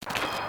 you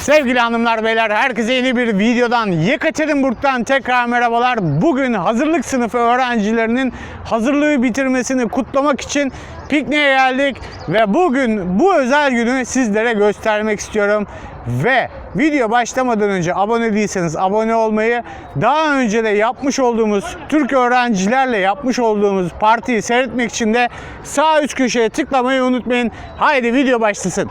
Sevgili hanımlar beyler herkese yeni bir videodan Yekaterinburg'dan tekrar merhabalar. Bugün hazırlık sınıfı öğrencilerinin hazırlığı bitirmesini kutlamak için pikniğe geldik ve bugün bu özel günü sizlere göstermek istiyorum. Ve video başlamadan önce abone değilseniz abone olmayı, daha önce de yapmış olduğumuz Türk öğrencilerle yapmış olduğumuz partiyi seyretmek için de sağ üst köşeye tıklamayı unutmayın. Haydi video başlasın.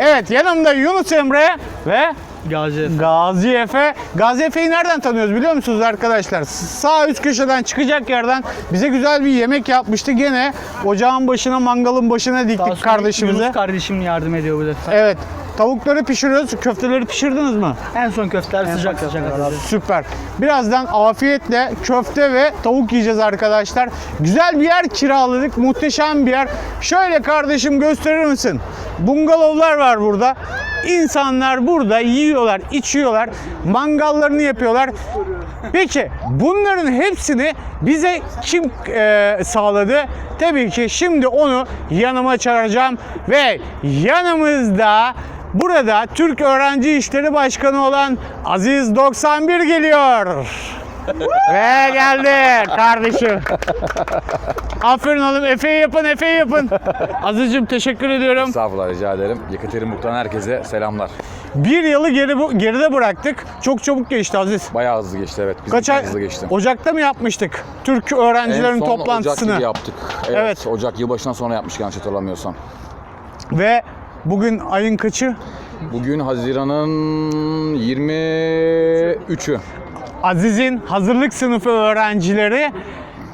Evet yanımda Yunus Emre ve Gazi. Gazi Efe. Gazi Efe'yi nereden tanıyoruz biliyor musunuz arkadaşlar? Sağ üst köşeden çıkacak yerden bize güzel bir yemek yapmıştı. Gene ocağın başına mangalın başına diktik kardeşimize. Yunus kardeşim yardım ediyor bu defa. Evet. Tavukları pişiriyoruz. Köfteleri pişirdiniz mi? En son köfteler sıcak sıcak atacağız. Süper. Birazdan afiyetle köfte ve tavuk yiyeceğiz arkadaşlar. Güzel bir yer kiraladık. Muhteşem bir yer. Şöyle kardeşim gösterir misin? Bungalovlar var burada. İnsanlar burada yiyorlar, içiyorlar, mangallarını yapıyorlar. Peki bunların hepsini bize kim e, sağladı? Tabii ki şimdi onu yanıma çağıracağım ve yanımızda burada Türk Öğrenci İşleri Başkanı olan Aziz 91 geliyor. Ve geldi kardeşim. Aferin oğlum Efe'yi yapın Efe'yi yapın. Aziz'cim teşekkür ediyorum. Estağfurullah rica ederim. Yekaterinburg'dan herkese selamlar. Bir yılı geri, geride bıraktık. Çok çabuk geçti Aziz. Bayağı hızlı geçti evet. Bizim Kaç için ay? hızlı geçti. Ocak'ta mı yapmıştık? Türk öğrencilerin en son toplantısını. Ocak gibi yaptık. Evet, Evet. Ocak yılbaşından sonra yapmıştık yanlış hatırlamıyorsam. Ve bugün ayın kaçı? Bugün Haziran'ın 23'ü. Aziz'in hazırlık sınıfı öğrencileri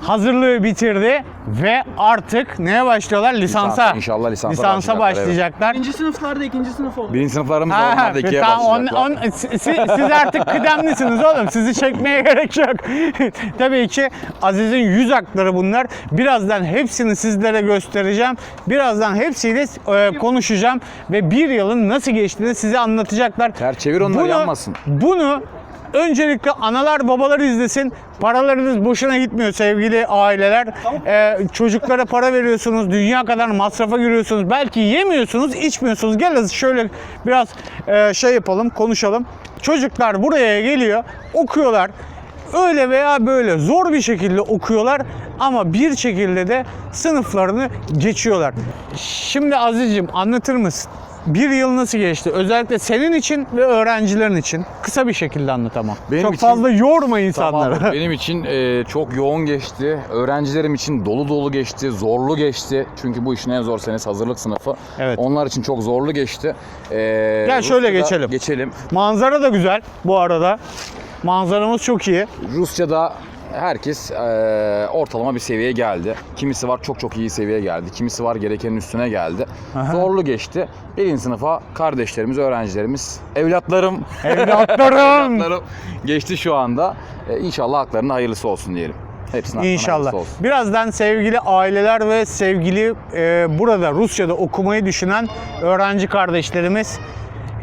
hazırlığı bitirdi ve artık neye başlıyorlar? Lisansa. Lisans, inşallah lisansa başlayacaklar, başlayacaklar. Birinci sınıflarda ikinci sınıf oldu. Birinci sınıflarımız Ha, onlar da ikiye tamam, on, başlayacaklar. on, siz, siz artık kıdemlisiniz oğlum. Sizi çekmeye gerek yok. Tabii ki Aziz'in yüz hakları bunlar. Birazdan hepsini sizlere göstereceğim. Birazdan hepsiyle e, konuşacağım ve bir yılın nasıl geçtiğini size anlatacaklar. Ter çevir onları, yanmasın. Bunu öncelikle analar babalar izlesin. Paralarınız boşuna gitmiyor sevgili aileler. Ee, çocuklara para veriyorsunuz. Dünya kadar masrafa giriyorsunuz. Belki yemiyorsunuz, içmiyorsunuz. Gel şöyle biraz e, şey yapalım, konuşalım. Çocuklar buraya geliyor, okuyorlar. Öyle veya böyle zor bir şekilde okuyorlar ama bir şekilde de sınıflarını geçiyorlar. Şimdi Aziz'cim anlatır mısın? Bir yıl nasıl geçti? Özellikle senin için ve öğrencilerin için. Kısa bir şekilde anlat ama. Benim Çok için- fazla yorma insanları. Tamam, benim için e, çok yoğun geçti. Öğrencilerim için dolu dolu geçti, zorlu geçti. Çünkü bu işin en zor senesi hazırlık sınıfı. Evet. Onlar için çok zorlu geçti. E, Gel şöyle Rusya'da- geçelim. Geçelim. Manzara da güzel bu arada. Manzaramız çok iyi. Rusya'da herkes eee, ortalama bir seviyeye geldi. Kimisi var çok çok iyi seviyeye geldi. Kimisi var gerekenin üstüne geldi. Zorlu geçti. Birinci sınıfa kardeşlerimiz, öğrencilerimiz, evlatlarım, Evlatlarım. evlatlarım geçti şu anda. E, inşallah haklarında hayırlısı olsun diyelim. Hepsinin hakkında İnşallah. Birazdan sevgili aileler ve sevgili e, burada Rusya'da okumayı düşünen öğrenci kardeşlerimiz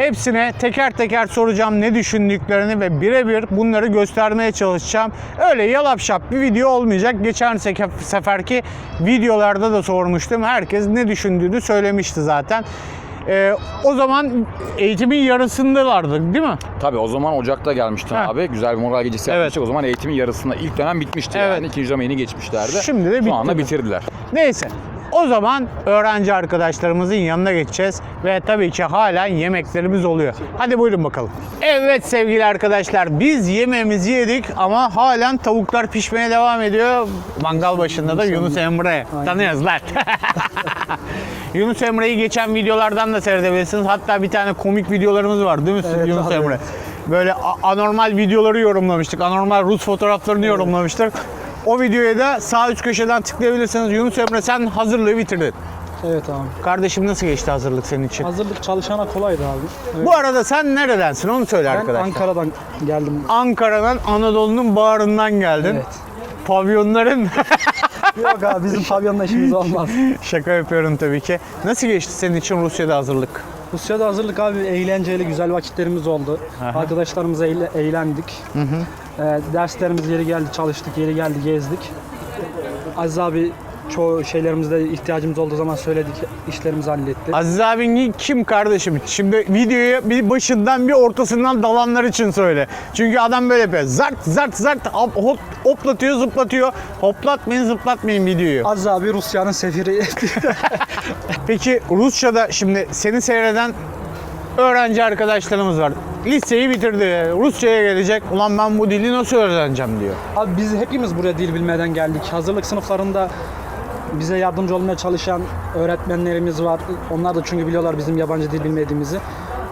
hepsine teker teker soracağım ne düşündüklerini ve birebir bunları göstermeye çalışacağım. Öyle yalap şap bir video olmayacak. Geçen seferki videolarda da sormuştum. Herkes ne düşündüğünü söylemişti zaten. E, o zaman eğitimin yarısındalardı değil mi? Tabii o zaman Ocak'ta gelmiştin Ha. abi. Güzel bir moral gecesi Evet. yapmıştık. O zaman eğitimin yarısında ilk dönem bitmişti Evet. yani. İkinci dönem yeni geçmişlerdi. Şimdi de bitti Şu anda bitirdiler. Neyse. O zaman öğrenci arkadaşlarımızın yanına geçeceğiz ve tabii ki halen yemeklerimiz oluyor. Hadi buyurun bakalım. Evet sevgili arkadaşlar biz yemeğimizi yedik ama halen tavuklar pişmeye devam ediyor. Mangal başında da Yunus Emre. Tanıyoruz lan. Yunus Emre'yi geçen videolardan da seyredebilirsiniz. Hatta bir tane komik videolarımız var değil mi Evet, Yunus abi. Emre? Böyle anormal videoları yorumlamıştık. Anormal Rus fotoğraflarını yorumlamıştık. O videoya da sağ üst köşeden tıklayabilirsiniz. Yunus Emre sen hazırlığı bitirdin. Evet abi. Kardeşim nasıl geçti hazırlık senin için? Hazırlık çalışana kolaydı abi. Evet. Bu arada sen neredensin onu söyle Ben arkadaşlar. Ankara'dan geldim. Ankara'dan Anadolu'nun bağrından geldin. Evet. Pavyonların Yok abi bizim pavyonla işimiz olmaz. şaka yapıyorum tabii ki. Nasıl geçti senin için Rusya'da hazırlık? Rusya'da hazırlık abi eğlenceli güzel vakitlerimiz oldu. Arkadaşlarımızla eğle- eğlendik. Ee, derslerimiz yeri geldi çalıştık, yeri geldi gezdik. Aziz abi çoğu şeylerimizde ihtiyacımız olduğu zaman söyledik, işlerimizi halletti. Aziz abin kim kardeşim? Şimdi videoyu bir başından bir ortasından dalanlar için söyle. Çünkü adam böyle yapıyor. Zart zart zart hop, hop, hoplatıyor zıplatıyor. Hoplatmayın zıplatmayın videoyu. Aziz abi Rusya'nın sefiri. Peki Rusça'da şimdi seni seyreden öğrenci arkadaşlarımız var. Liseyi bitirdi. Rusça'ya gelecek. Ulan ben bu dili nasıl öğreneceğim diyor. abi biz hepimiz buraya dil bilmeden geldik. Hazırlık sınıflarında bize yardımcı olmaya çalışan öğretmenlerimiz var. Onlar da çünkü biliyorlar bizim yabancı dil bilmediğimizi.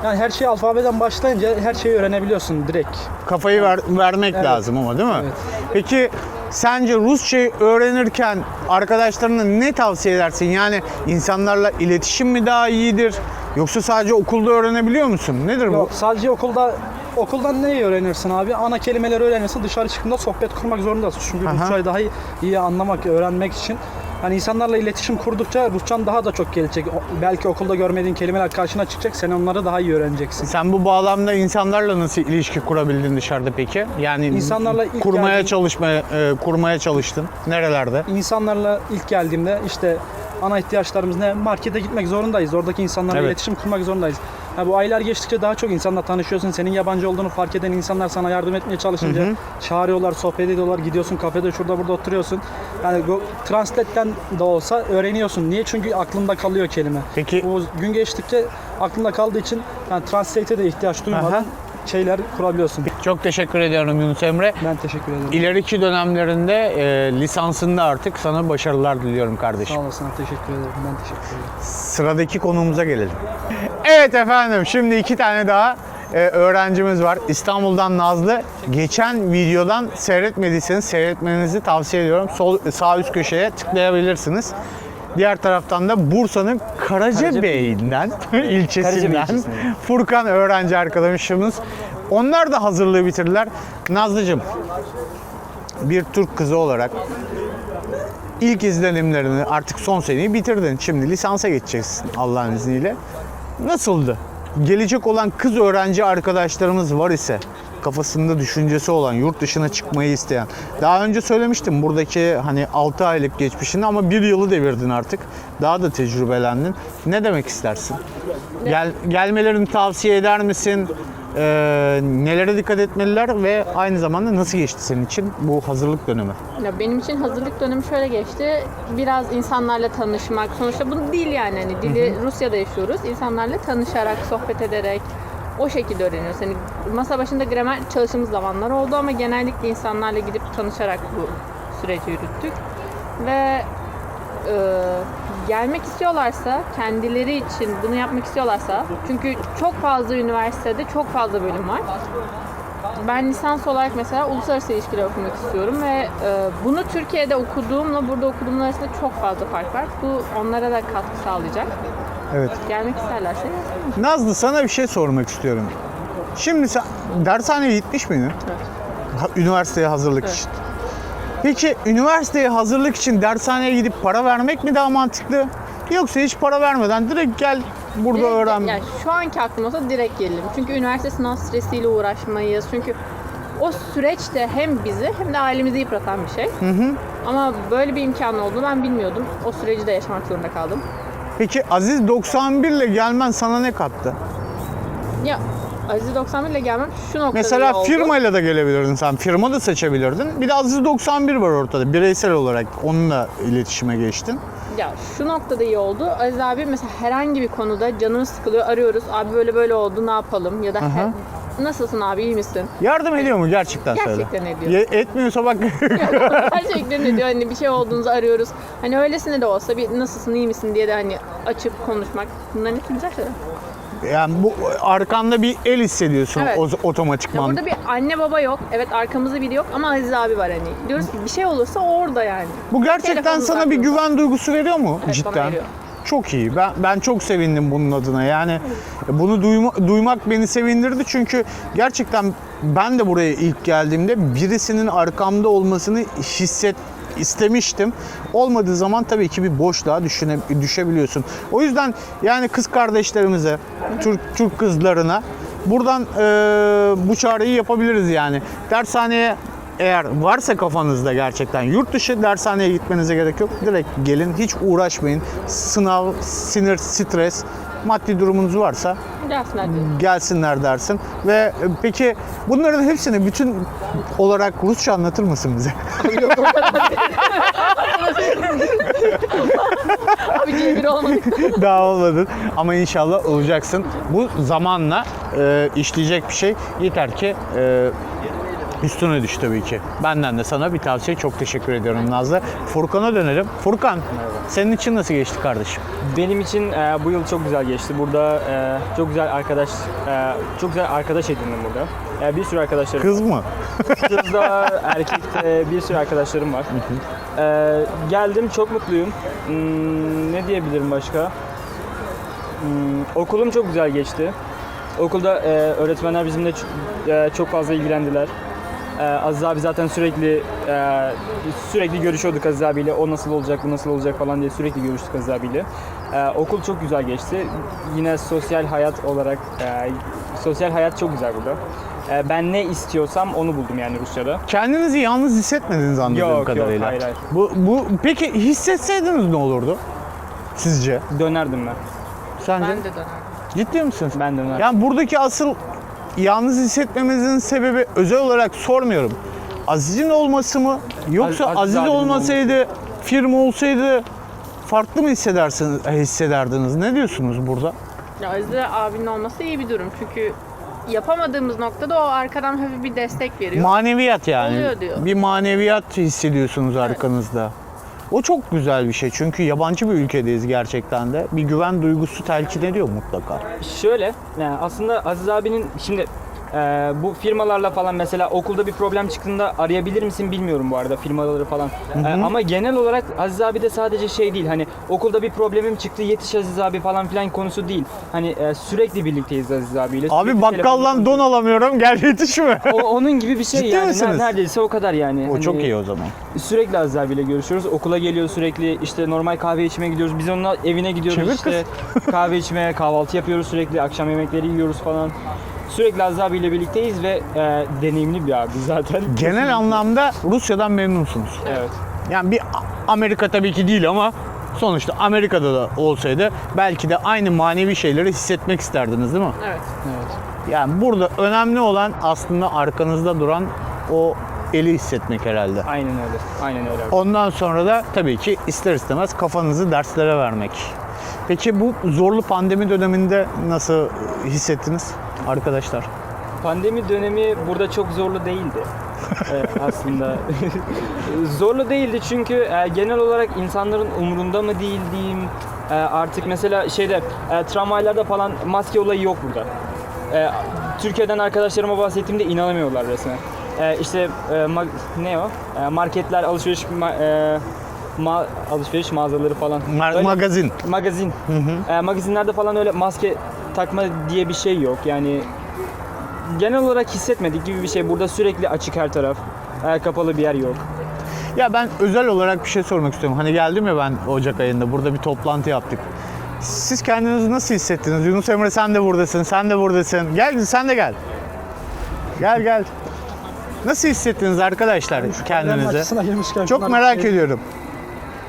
Yani her şey alfabeden başlayınca her şeyi öğrenebiliyorsun direkt. Kafayı ver- vermek Evet. lazım ama değil mi? Evet. Peki sence Rusçayı öğrenirken arkadaşlarına ne tavsiye edersin? Yani insanlarla iletişim mi daha iyidir? Yoksa sadece okulda öğrenebiliyor musun? Nedir bu? Yok sadece okulda okuldan neyi öğrenirsin abi? Ana kelimeleri öğrenirsin. Dışarı çıktığında sohbet kurmak zorundasın. Çünkü Aha. Rusçayı daha iyi, iyi anlamak, öğrenmek için. Yani insanlarla iletişim kurdukça Rusçan daha da çok gelecek. Belki okulda görmediğin kelimeler karşına çıkacak. Sen onları daha iyi öğreneceksin. Sen bu bağlamda insanlarla nasıl ilişki kurabildin dışarıda peki? Yani İnsanlarla ilk kurmaya geldiğim- çalışmaya e, kurmaya çalıştın. Nerelerde? İnsanlarla ilk geldiğimde işte ana ihtiyaçlarımız ne? Markete gitmek zorundayız. Oradaki insanlarla Evet. iletişim kurmak zorundayız. Ha, bu aylar geçtikçe daha çok insanla tanışıyorsun. Senin yabancı olduğunu fark eden insanlar sana yardım etmeye çalışınca çağırıyorlar, sohbet ediyorlar. Gidiyorsun kafede şurada burada oturuyorsun. Yani bu translate'ten de olsa öğreniyorsun. Niye? Çünkü aklında kalıyor kelime. Peki- Bu gün geçtikçe aklında kaldığı için yani translate'e de ihtiyaç duymadan Aha. Şeyler kurabiliyorsun. Çok teşekkür ediyorum Yunus Emre. Ben teşekkür ederim. İleriki dönemlerinde e, lisansında artık sana başarılar diliyorum kardeşim. Sağ olasın. Teşekkür ederim. Ben teşekkür ederim. Sıradaki konumuza gelelim. Evet efendim şimdi iki tane daha e, öğrencimiz var. İstanbul'dan Nazlı. Geçen videodan seyretmediyseniz seyretmenizi tavsiye ediyorum. Sol sağ üst köşeye tıklayabilirsiniz. Diğer taraftan da Bursa'nın Karacabey'inden, ilçesinden ilçesinden. Furkan öğrenci arkadaşımız. Onlar da hazırlığı bitirdiler. Nazlıcığım bir Türk kızı olarak ilk izlenimlerini artık son seneyi bitirdin. Şimdi lisansa geçeceksin Allah'ın izniyle. Nasıldı? Gelecek olan kız öğrenci arkadaşlarımız var ise kafasında düşüncesi olan, yurt dışına çıkmayı isteyen. Daha önce söylemiştim buradaki hani 6 aylık geçmişini ama bir yılı devirdin artık. Daha da tecrübelendin. Ne demek istersin? Gel, gelmelerini tavsiye eder misin? Ee, nelere dikkat etmeliler ve aynı zamanda nasıl geçti senin için bu hazırlık dönemi? Ya benim için hazırlık dönemi şöyle geçti. Biraz insanlarla tanışmak. Sonuçta bu dil yani. Hani dili Rusya'da yaşıyoruz. İnsanlarla tanışarak, sohbet ederek o şekilde öğreniyoruz. Hani masa başında gramer çalıştığımız zamanlar oldu ama genellikle insanlarla gidip tanışarak bu süreci yürüttük. Ve e, gelmek istiyorlarsa, kendileri için bunu yapmak istiyorlarsa, çünkü çok fazla üniversitede çok fazla bölüm var. Ben lisans olarak mesela uluslararası ilişkiler okumak istiyorum ve e, bunu Türkiye'de okuduğumla burada okuduğum arasında çok fazla fark var. Bu onlara da katkı sağlayacak. Evet. Gelmek isterlerse Nazlı sana bir şey sormak istiyorum. Şimdi sen dershaneye gitmiş miydin? Ha- Üniversiteye hazırlık Evet. için. Peki üniversiteye hazırlık için dershaneye gidip para vermek mi daha mantıklı? Yoksa hiç para vermeden direkt gel burada Direkt- öğren. Yani şu anki aklım olsa direkt gelirim. Çünkü üniversite sınav stresiyle uğraşmayız. Çünkü o süreçte hem bizi hem de ailemizi yıpratan bir şey. Ama böyle bir imkan olduğunu ben bilmiyordum. O süreci de yaşamak zorunda kaldım. Peki Aziz 91 ile gelmen sana ne kattı? Ya Aziz 91 ile gelmem şu noktada Mesela oldu. firmayla da gelebilirdin sen. Firma da seçebilirdin. Bir de Aziz 91 var ortada. Bireysel olarak onunla iletişime geçtin. Ya şu noktada iyi oldu. Aziz abi mesela herhangi bir konuda canımız sıkılıyor arıyoruz. Abi böyle böyle oldu ne yapalım? Ya da Aha. Nasılsın abi iyi misin? Yardım ediyor mu gerçekten söyle. Gerçekten ediyor. Ye- etmiyorsa bak Gerçekten ediyor. Hani bir şey olduğunuzu arıyoruz. Hani öylesine de olsa bir nasılsın iyi misin diye de hani açıp konuşmak. Bunların hepsi güzel şeyler. yani bu arkanda bir el hissediyorsun Evet. o, Ya otomatikman. burada bir anne baba yok. Evet arkamızda biri yok ama Aziz abi var hani. Diyoruz ki bir şey olursa o orada yani. Bu gerçekten sana bir güven duygusu veriyor mu Evet, bana cidden? veriyor. Çok iyi. Ben ben çok sevindim bunun adına. Yani bunu duyma- duymak beni sevindirdi çünkü gerçekten ben de buraya ilk geldiğimde birisinin arkamda olmasını hisset istemiştim. Olmadığı zaman tabii ki bir boşluğa düşüne, düşebiliyorsun. O yüzden yani kız kardeşlerimize, Türk Türk kızlarına buradan eee, bu çağrıyı yapabiliriz yani. Dershaneye eğer varsa kafanızda gerçekten yurt dışı dershaneye gitmenize gerek yok. Direkt gelin hiç uğraşmayın. Sınav, sinir, stres, maddi durumunuz varsa Gelsinler gelsinler dersin. Ve e, peki bunların hepsini bütün olarak Rusça anlatır mısın bize? Abi olmadık. Daha olmadın ama inşallah olacaksın. Bu zamanla e, işleyecek bir şey. Yeter ki e, üstüne düş tabii ki. Benden de sana bir tavsiye çok teşekkür ediyorum Nazlı. Furkan'a dönelim. Furkan senin için nasıl geçti kardeşim? Benim için e, bu yıl çok güzel geçti. Burada e, çok güzel arkadaş e, çok güzel arkadaş edindim burada. E, bir sürü arkadaşlarım Kız mı? Kızda, erkekte bir sürü arkadaşlarım var. E, geldim çok mutluyum. Hmm, ne diyebilirim başka? Hmm, okulum çok güzel geçti. Okulda e, öğretmenler bizimle ç- e, çok fazla ilgilendiler. E, Aziz abi zaten sürekli e, sürekli görüşüyorduk Aziz abiyle. O nasıl olacak, bu nasıl olacak falan diye sürekli görüştük Aziz abiyle. E, okul çok güzel geçti. Yine sosyal hayat olarak e, sosyal hayat çok güzel burada. E, ben ne istiyorsam onu buldum yani Rusya'da. Kendinizi yalnız hissetmediniz anladığım Yok, yok, kadarıyla. hayır, hayır. Bu, bu peki hissetseydiniz ne olurdu? Sizce? Dönerdim ben. Sence? Ben de dönerim. Ciddi misin? Ben dönerdim. Yani buradaki asıl yalnız hissetmemizin sebebi özel olarak sormuyorum. Aziz'in olması mı? Yoksa Az- Aziz Aziz, olmasaydı, firma olsaydı farklı mı hissedersiniz, hissederdiniz? Ne diyorsunuz burada? Ya Aziz abinin olması iyi bir durum. Çünkü yapamadığımız noktada o arkadan hafif bir destek veriyor. Maneviyat yani. Oluyor diyor. Bir maneviyat hissediyorsunuz arkanızda. O çok güzel bir şey çünkü yabancı bir ülkedeyiz gerçekten de. Bir güven duygusu telkin ediyor mutlaka. Şöyle, yani aslında Aziz abinin şimdi e, bu firmalarla falan mesela okulda bir problem çıktığında arayabilir misin bilmiyorum bu arada firmaları falan. E, ama genel olarak Aziz abi de sadece şey değil hani okulda bir problemim çıktı yetiş Aziz abi falan filan konusu değil. Hani e, sürekli birlikteyiz Aziz abiyle. Abi bakkaldan don alamıyorum gel yetişme. O, onun gibi bir şey Ciddi yani. Misiniz? Neredeyse o kadar yani. O Hani çok iyi o zaman. Sürekli Aziz abiyle görüşüyoruz. Okula geliyor sürekli. işte normal kahve içmeye gidiyoruz. Biz onunla evine gidiyoruz Çevir işte. kahve içmeye, kahvaltı yapıyoruz sürekli. Akşam yemekleri yiyoruz falan. Sürekli Aziz abiyle birlikteyiz ve e, deneyimli bir abi zaten. Genel anlamda Rusya'dan memnunsunuz. Evet. Yani bir Amerika tabii ki değil ama sonuçta Amerika'da da olsaydı belki de aynı manevi şeyleri hissetmek isterdiniz değil mi? Evet. Yani burada önemli olan aslında arkanızda duran o eli hissetmek herhalde. Aynen öyle. Aynen öyle. abi. Ondan sonra da tabii ki ister istemez kafanızı derslere vermek. Peki bu zorlu pandemi döneminde nasıl hissettiniz arkadaşlar? Pandemi dönemi burada çok zorlu değildi. Ee, aslında zorlu değildi çünkü e, genel olarak insanların umurunda mı değil diyeyim E, artık mesela şeyde e, tramvaylarda falan maske olayı yok burada. E, Türkiye'den arkadaşlarıma bahsettiğimde inanamıyorlar resmen. E, işte e, ne o? E, marketler, alışveriş ma- e, ma- alışveriş mağazaları falan. Ma- Öyle- magazin. magazin. E, magazinlerde falan öyle maske takma diye bir şey yok. Yani genel olarak hissetmedik gibi bir şey. Burada sürekli açık her taraf. E, kapalı bir yer yok. Ya ben özel olarak bir şey sormak istiyorum. Hani geldim ya ben Ocak ayında burada bir toplantı yaptık. Siz kendinizi nasıl hissettiniz? Yunus Emre sen de buradasın, sen de buradasın. Gel sen de gel. Gel gel. Nasıl hissettiniz arkadaşlar kendinizi? Çok merak ediyorum.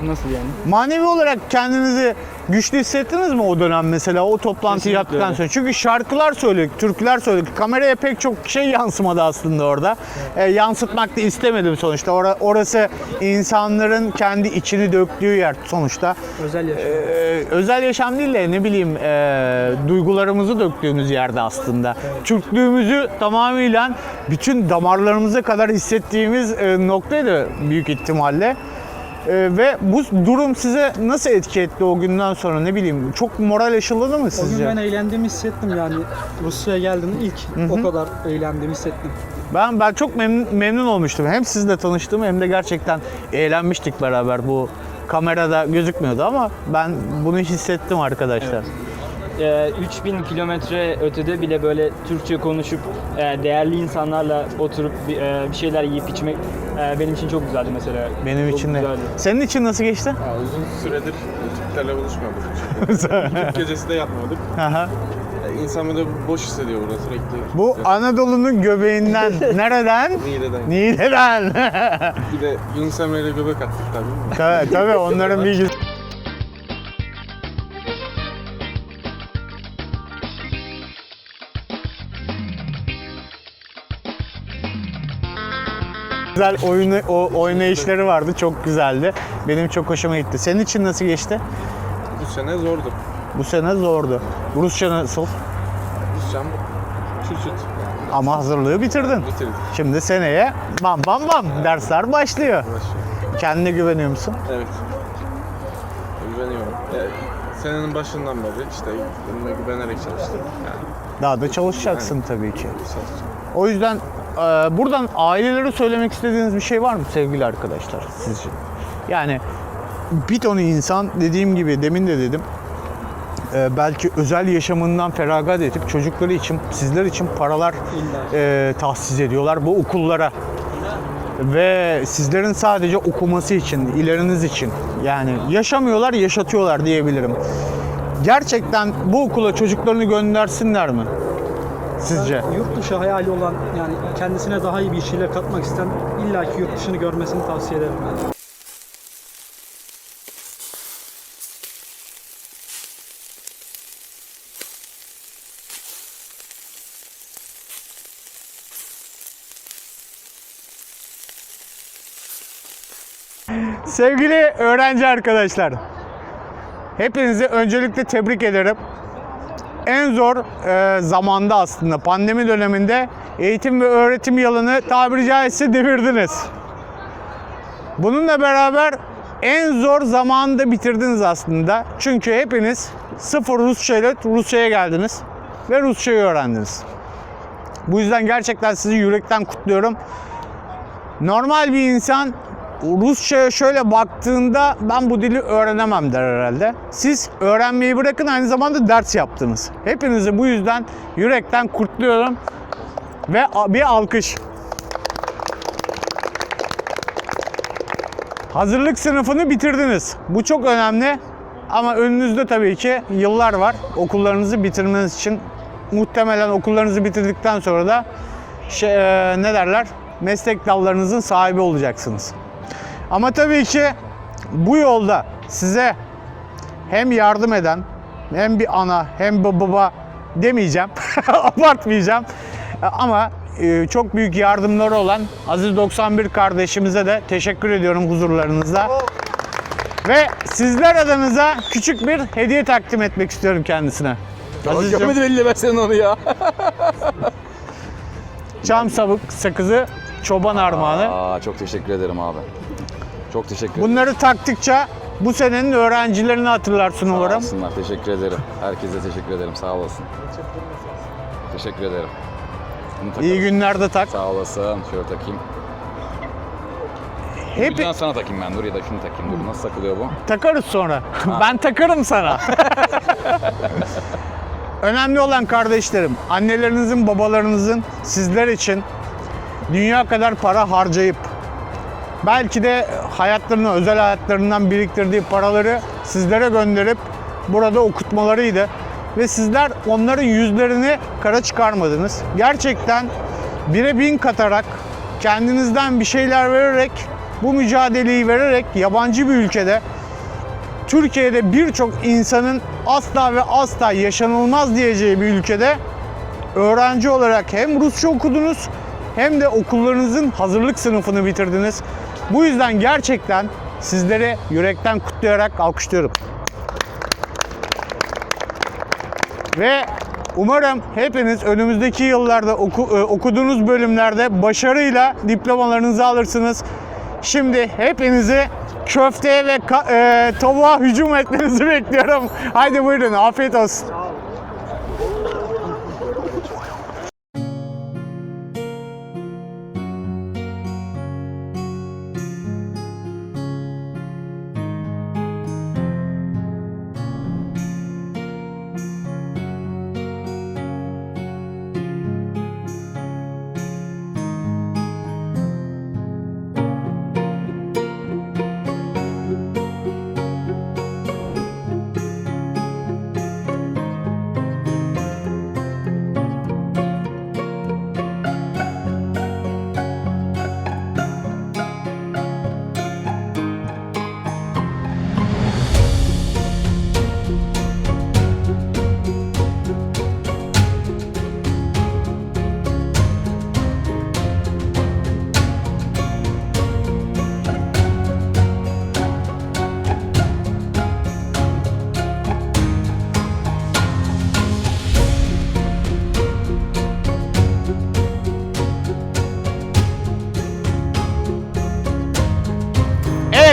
Nasıl yani? Manevi olarak kendinizi Güçlü hissettiniz mi o dönem mesela o toplantıyı Kesinlikle yaptıktan öyle. sonra? Çünkü şarkılar söyledik, türküler söyledik. Kameraya pek çok şey yansımadı aslında orada. E, yansıtmak da istemedim sonuçta. Ora- orası insanların kendi içini döktüğü yer sonuçta. Özel yaşam. Ee, özel yaşam değil de ne bileyim e, duygularımızı döktüğümüz yerde aslında. Türklüğümüzü tamamıyla bütün damarlarımıza kadar hissettiğimiz e, noktaydı büyük ihtimalle. E, ve bu durum size nasıl etki etti o günden sonra ne bileyim çok moral aşıladı mı O gün sizce? ben eğlendiğimi hissettim yani. Rusya'ya geldim ilk o kadar eğlendiğimi hissettim. Ben ben çok memnun, memnun olmuştum. Hem sizle tanıştım hem de gerçekten eğlenmiştik beraber bu kamerada gözükmüyordu ama ben bunu hissettim arkadaşlar. Ee, 3000 kilometre ötede bile böyle Türkçe konuşup e, değerli insanlarla oturup bir, e, bir şeyler yiyip içmek e, benim için çok güzeldi mesela. Benim Çok için de. güzeldi. Senin için nasıl geçti? Ya uzun süredir Türklerle buluşmuyorduk. İlk gecesi de yatmadık. Aha. Ya İnsan böyle boş hissediyor burada sürekli. Bu Anadolu'nun göbeğinden nereden? Niğde'den. Niğde'den. Bir de Yunus Emre ile göbek attık tabii. tabii, tabii onların bilgisi. Güzel oyunu, o oynayışları vardı. Çok güzeldi. Benim çok hoşuma gitti. Senin için nasıl geçti? Bu sene zordu. Bu sene zordu. Rusça nasıl? Rusçam çüt çüt Ama hazırlığı bitirdin. bitirdik. Şimdi seneye bam bam bam dersler başlıyor. Uğraşıyor. Kendine güveniyor musun? Evet. Güveniyorum. Ya, senenin başından beri işte kendime güvenerek çalıştım. Yani Daha da çalışacaksın tabii ki. çalışacağım. O yüzden buradan ailelere söylemek istediğiniz bir şey var mı sevgili arkadaşlar sizce? Yani bir ton insan dediğim gibi demin de dedim e, belki özel yaşamından feragat edip çocukları için, sizler için paralar e, tahsis ediyorlar bu okullara. Ve sizlerin sadece okuması için, ileriniz için. Yani yaşamıyorlar, yaşatıyorlar diyebilirim. Gerçekten bu okula çocuklarını göndersinler mi? Sizce? Yurt dışı hayali olan yani kendisine daha iyi bir şeyler katmak isteyen illaki yurt dışını görmesini tavsiye ederim. ben. Sevgili öğrenci arkadaşlar, hepinizi öncelikle tebrik ederim. En zor e, zamanda aslında pandemi döneminde eğitim ve öğretim yılını tabiri caizse devirdiniz. Bununla beraber en zor zamanında bitirdiniz aslında. Çünkü hepiniz sıfır Rusça ile Rusya'ya geldiniz ve Rusçayı öğrendiniz. Bu yüzden gerçekten sizi yürekten kutluyorum. Normal bir insan Rusça'ya şöyle baktığında ben bu dili öğrenemem der herhalde. Siz öğrenmeyi bırakın aynı zamanda ders yaptınız. Hepinizi bu yüzden yürekten kutluyorum ve bir alkış. Hazırlık sınıfını bitirdiniz. Bu çok önemli. Ama önünüzde tabii ki yıllar var. Okullarınızı bitirmeniz için muhtemelen okullarınızı bitirdikten sonra da şey, e, ne derler? Meslek dallarınızın sahibi olacaksınız. Ama tabii ki bu yolda size hem yardım eden hem bir ana hem bir baba demeyeceğim. Abartmayacağım. Ama e, çok büyük yardımları olan Aziz 91 kardeşimize de teşekkür ediyorum huzurlarınızda. Ve sizler adınıza küçük bir hediye takdim etmek istiyorum kendisine. Azizciğim, Görmedim elle ben senin onu ya. çam sabık sakızı çoban armağanı. Aa, çok teşekkür ederim abi. Çok teşekkür ederim. Bunları taktıkça bu senenin öğrencilerini hatırlarsın Sağ umarım. olsunlar. Teşekkür ederim. Herkese teşekkür ederim. Sağ olasın. Teşekkür ederim. Bunu takarız. İyi günlerde tak. Sağ olasın. Şöyle takayım. Hep tane sana takayım ben. Dur ya da şunu takayım. Dur. Nasıl takılıyor bu? takarız sonra. ben takarım sana. Önemli olan kardeşlerim, annelerinizin, babalarınızın sizler için dünya kadar para harcayıp belki de hayatlarını, özel hayatlarından biriktirdiği paraları sizlere gönderip burada okutmalarıydı. Ve sizler onların yüzlerini kara çıkarmadınız. Gerçekten bire bin katarak, kendinizden bir şeyler vererek, bu mücadeleyi vererek yabancı bir ülkede Türkiye'de birçok insanın asla ve asla yaşanılmaz diyeceği bir ülkede öğrenci olarak hem Rusça okudunuz hem de okullarınızın hazırlık sınıfını bitirdiniz. Bu yüzden gerçekten sizleri yürekten kutlayarak alkışlıyorum. Ve umarım hepiniz önümüzdeki yıllarda oku- e, okuduğunuz bölümlerde başarıyla diplomalarınızı alırsınız. Şimdi hepinizi köfteye ve e, tavuğa hücum etmenizi bekliyorum. Haydi buyurun afiyet olsun.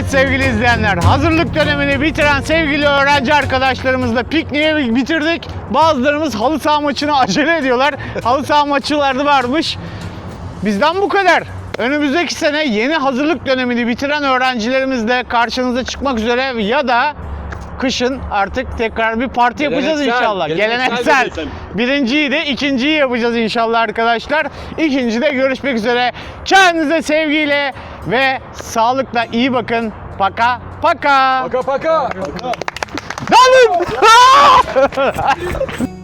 Evet sevgili izleyenler, hazırlık dönemini bitiren sevgili öğrenci arkadaşlarımızla pikniği bitirdik. Bazılarımız halı saha maçına acele ediyorlar. Halı saha maçıları varmış. Bizden bu kadar. Önümüzdeki sene yeni hazırlık dönemini bitiren öğrencilerimizle karşınıza çıkmak üzere ya da kışın artık tekrar bir parti yapacağız Geleneksel, inşallah. geleneksel Geleneksel. Birinciyi de ikinciyi yapacağız inşallah arkadaşlar. İkincide görüşmek üzere. Kendinize sevgiyle ve sağlıkla iyi bakın. Paka paka. Paka paka. Dalın!